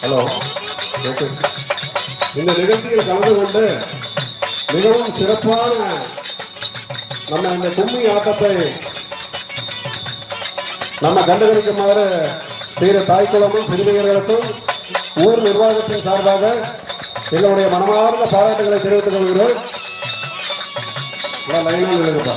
Hello. இந்த நிகழ்ச்சியில் கலந்து கொண்டு மிகவும் சிறப்பான நம்ம இந்த கும்மி ஆட்டத்தை நம்ம கண்டுகளிக்குமாறு செய்கிற தாய்க்குளமும் சிறுமியர்களுக்கும் ஊர் நிர்வாகத்தின் சார்பாக எங்களுடைய மனமார்ந்த பாராட்டுகளை தெரிவித்துக் கொள்கிறோம். எல்லாம் லைனாக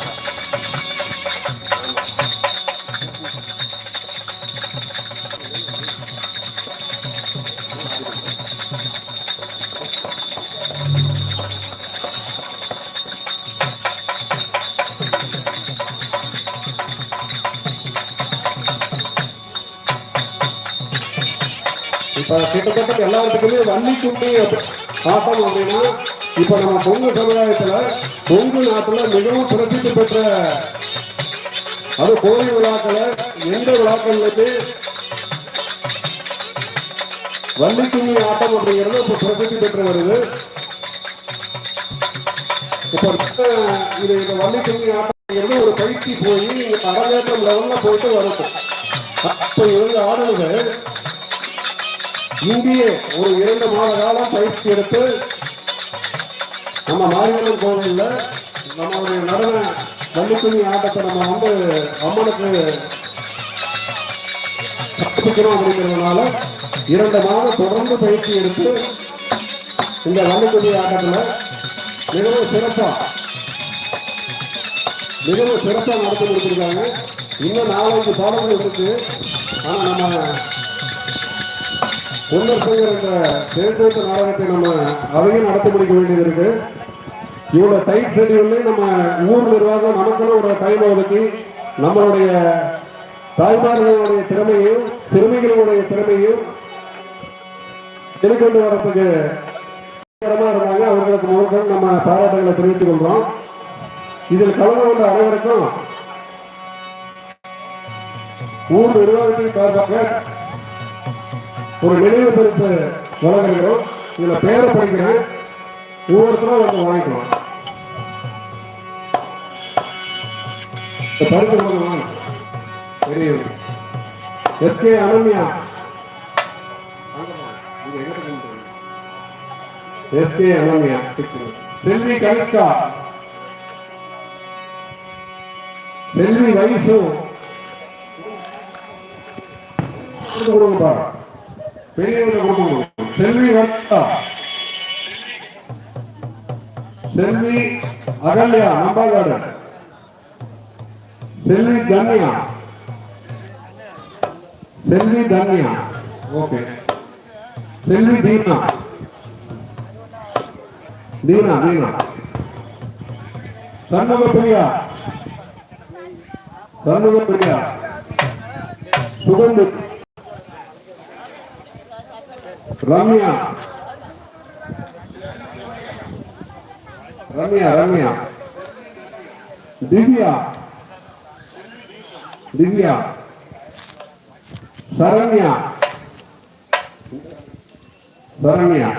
கிட்டத்தட்ட எல்லாத்துக்குமே வள்ளி கும்மி ஆட்டம் அப்படின்னா இப்ப நம்ம பொங்கு சமுதாயத்துல பொங்கு நாட்டுல மிகவும் பிரசித்தி பெற்ற அது கோவில் விழாக்களை எந்த விழாக்களுக்கு வள்ளி கும்மி ஆட்டம் அப்படிங்கிறது இப்ப பிரசித்தி பெற்று வருது. இப்ப இது இந்த வள்ளி கும்மி ஆட்டம் ஒரு பயிற்சி போய் அரங்கேற்றம் லெவல்ல போயிட்டு வரட்டும். அப்ப இவங்க ஆடுறது இந்திய ஒரு இரண்டு மாத காலம் பயிற்சி எடுத்து நம்ம மாரியம்மன் கோவிலில் நம்மளுடைய நடன வள்ளிக்குழி ஆட்டத்தை நம்ம வந்து அம்மனுக்கு சமர்ப்பிக்கிறோம் அப்படிங்கிறதுனால இரண்டு மாதம் தொடர்ந்து பயிற்சி எடுத்து இந்த வள்ளிக்குழி ஆட்டத்தில் மிகவும் சிறப்பாக மிகவும் சிறப்பாக நடத்தி கொடுத்துருக்காங்க. இன்னும் நாலஞ்சு பாடல்கள் இருக்குது ஆனால் நம்ம பொன்னரசங்கர் என்ற நாடகத்தை நம்ம அதையும் நடத்தி முடிக்க வேண்டியது இருக்கு இவ்வளவு டைட் ஷெடியூல்ல நம்ம ஊர் நிர்வாகம் நமக்குன்னு ஒரு டைம் ஒதுக்கி நம்மளுடைய தாய்மார்களுடைய திறமையும் திறமைகளுடைய திறமையும் வெளிக்கொண்டு வரத்துக்கு இருந்தாங்க. அவர்களுக்கு முதற்கொண்டு நம்ம பாராட்டுகளை தெரிவித்துக் கொள்றோம் இதில் கலந்து கொண்ட அனைவருக்கும் ஊர் நிர்வாகத்தின் சார்பாக ஒரு நினைவு பரிசு வழங்குகிறோம். இதுல பேரை படிக்கிறேன் ஒவ்வொருத்தரும் வந்து வாங்கிக்கலாம். இந்த பரிசு வாங்க. தெரியும் எஸ்கே அனன்யா. எஸ்கே அனன்யா. செல்வி கனிஷ்கா செல்வி வைசு. கொடுத்து கொடுங்க பாரு பெரியவங்களை கொடுக்கணும் செல்வி வர்த்தா செல்வி அகல்யா நம்பாகாடு செல்வி தன்யா செல்வி தன்யா ஓகே. செல்வி தீனா. தீனா தீனா. சண்முக பிரியா சண்முக பிரியா சுகந்தி. ரம்யா. ரம்யா ரம்யா. திவ்யா. திவ்யா. சரண்யா. சரண்யா.